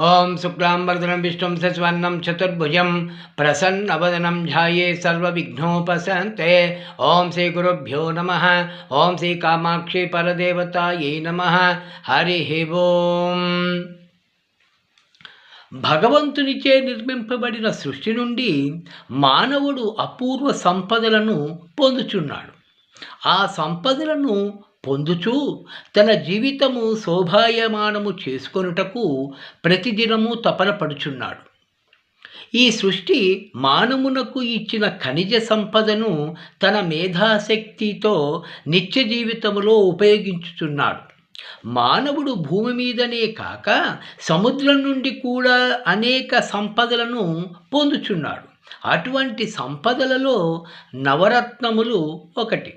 ఓం శుక్లాంబరదనం విష్ణుం సస్వర్ణం చతుర్భుజం ప్రసన్నవదనం ధ్యాయే సర్వవిఘ్నోపశాంతే ఓం శ్రీ గురుభ్యో నమ. ఓం శ్రీ కామాక్షి పరదేవతాయై నమ. హరి ఓం. భగవంతునిచే నిర్మింపబడిన సృష్టి నుండి మానవుడు అపూర్వ సంపదలను పొందుచున్నాడు. ఆ సంపదలను పొందుచూ తన జీవితము శోభాయమానము చేసుకొనుటకు ప్రతిదినము తపన పడుచున్నాడు ఈ సృష్టి మానవునకు ఇచ్చిన ఖనిజ సంపదను తన మేధాశక్తితో నిత్య జీవితములో ఉపయోగించుచున్నాడు. మానవుడు భూమి మీదనే కాక సముద్రం నుండి కూడా అనేక సంపదలను పొందుచున్నాడు. అటువంటి సంపదలలో నవరత్నములు ఒకటి.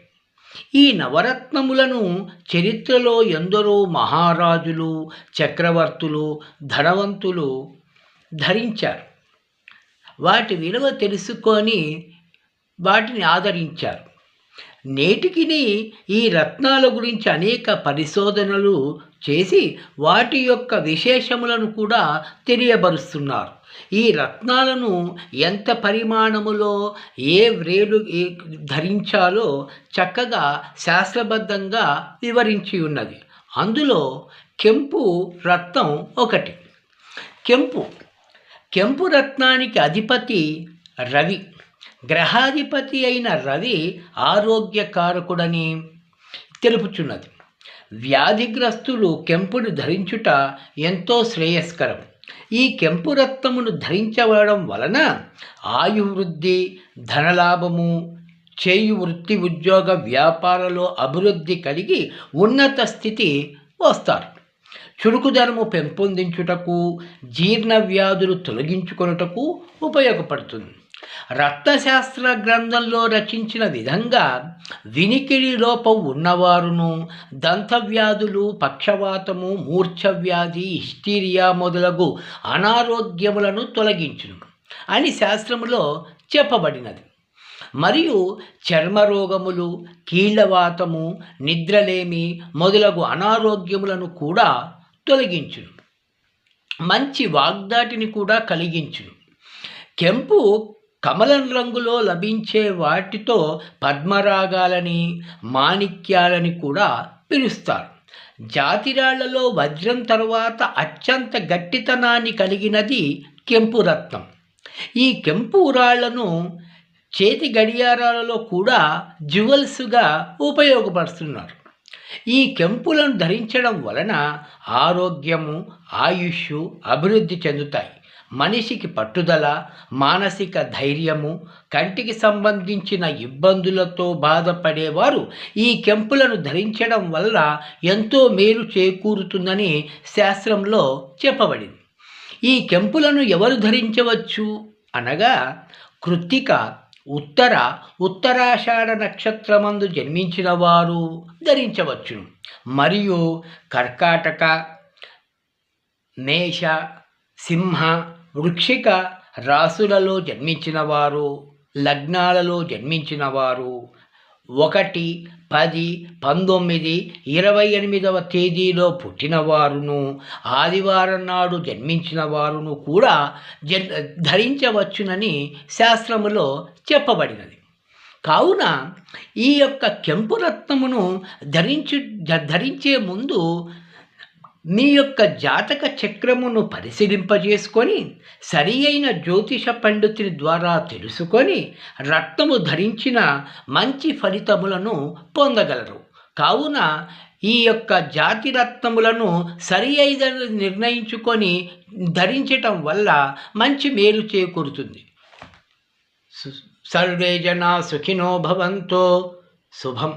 ఈ నవరత్నములను చరిత్రలో ఎందరో మహారాజులు చక్రవర్తులు ధనవంతులు ధరించారు. వాటి విలువ తెలుసుకొని వాటిని ఆదరించారు. నేటికి ఈ రత్నాల గురించి అనేక పరిశోధనలు చేసి వాటి యొక్క విశేషములను కూడా తెలియబరుస్తున్నారు. ఈ రత్నాలను ఎంత పరిమాణములో ఏ వ్రేలు ధరించాలో చక్కగా శాస్త్రబద్ధంగా వివరించి ఉన్నది. అందులో కెంపు రత్నం ఒకటి. కెంపు. కెంపు రత్నానికి అధిపతి రవి. గ్రహాధిపతి అయిన రవి ఆరోగ్యకారకుడని తెలుపుచున్నది. వ్యాధిగ్రస్తులు కెంపును ధరించుట ఎంతో శ్రేయస్కరం. ఈ కెంపు రత్నమును ధరించవడం వలన ఆయువృద్ధి ధనలాభము చేయు వృత్తి ఉద్యోగ వ్యాపారంలో అభివృద్ధి కలిగి ఉన్నత స్థితి వస్తారు. చురుకుదనము పెంపొందించుటకు జీర్ణ వ్యాధులు తొలగించుకొనుటకు ఉపయోగపడుతుంది. రక్తశాస్త్ర గ్రంథంలో రచించిన విధంగా వినికిడి లోపం ఉన్నవారును దంతవ్యాధులు పక్షవాతము మూర్ఛవ్యాధి హిస్టీరియా మొదలగు అనారోగ్యములను తొలగించును అని శాస్త్రములో చెప్పబడినది. మరియు చర్మరోగములు కీళ్ళవాతము నిద్రలేమి మొదలగు అనారోగ్యములను కూడా తొలగించును. మంచి వాగ్దాటిని కూడా కలిగించును. కెంపు కమలం రంగులో లభించే వాటితో పద్మరాగాలని మాణిక్యాలని కూడా పిలుస్తారు. జాతిరాళ్ళలో వజ్రం తరువాత అత్యంత గట్టితనాన్ని కలిగినది కెంపురత్నం ఈ కెంపు రాళ్ళను చేతి గడియారాలలో కూడా జ్యువెల్స్గా ఉపయోగపడుతున్నారు ఈ కెంపులను ధరించడం వలన ఆరోగ్యము ఆయుష్ అభివృద్ధి చెందుతాయి. మనిషికి పట్టుదల మానసిక ధైర్యము కంటికి సంబంధించిన ఇబ్బందులతో బాధపడేవారు ఈ కెంపులను ధరించడం వల్ల ఎంతో మేలు చేకూరుతుందని శాస్త్రంలో చెప్పబడింది. ఈ కెంపులను ఎవరు ధరించవచ్చు? అనగా కృత్తిక ఉత్తర ఉత్తరాషాఢ నక్షత్రమందు జన్మించిన వారు ధరించవచ్చును. మరియు కర్కాటక మేష సింహ వృక్షిక రాసులలో జన్మించినవారు లగ్నాలలో జన్మించినవారు. ఒకటి పది పంతొమ్మిది ఇరవై ఎనిమిదవ తేదీలో పుట్టినవారును ఆదివారం నాడు జన్మించిన వారును కూడా జన్ ధరించవచ్చునని శాస్త్రములో చెప్పబడినది. కావున ఈ యొక్క కెంపురత్నమును ధరించు ధరించే ముందు మీ యొక్క జాతక చక్రమును పరిశీలింపజేసుకొని సరి అయిన జ్యోతిష పండితుని ద్వారా తెలుసుకొని రత్నము ధరించిన మంచి ఫలితములను పొందగలరు. కావున ఈ యొక్క జాతి రత్నములను సరి అయిన నిర్ణయించుకొని ధరించటం వల్ల మంచి మేలు చేకూరుతుంది. సర్వే జనా సుఖినో భవంతో. శుభం.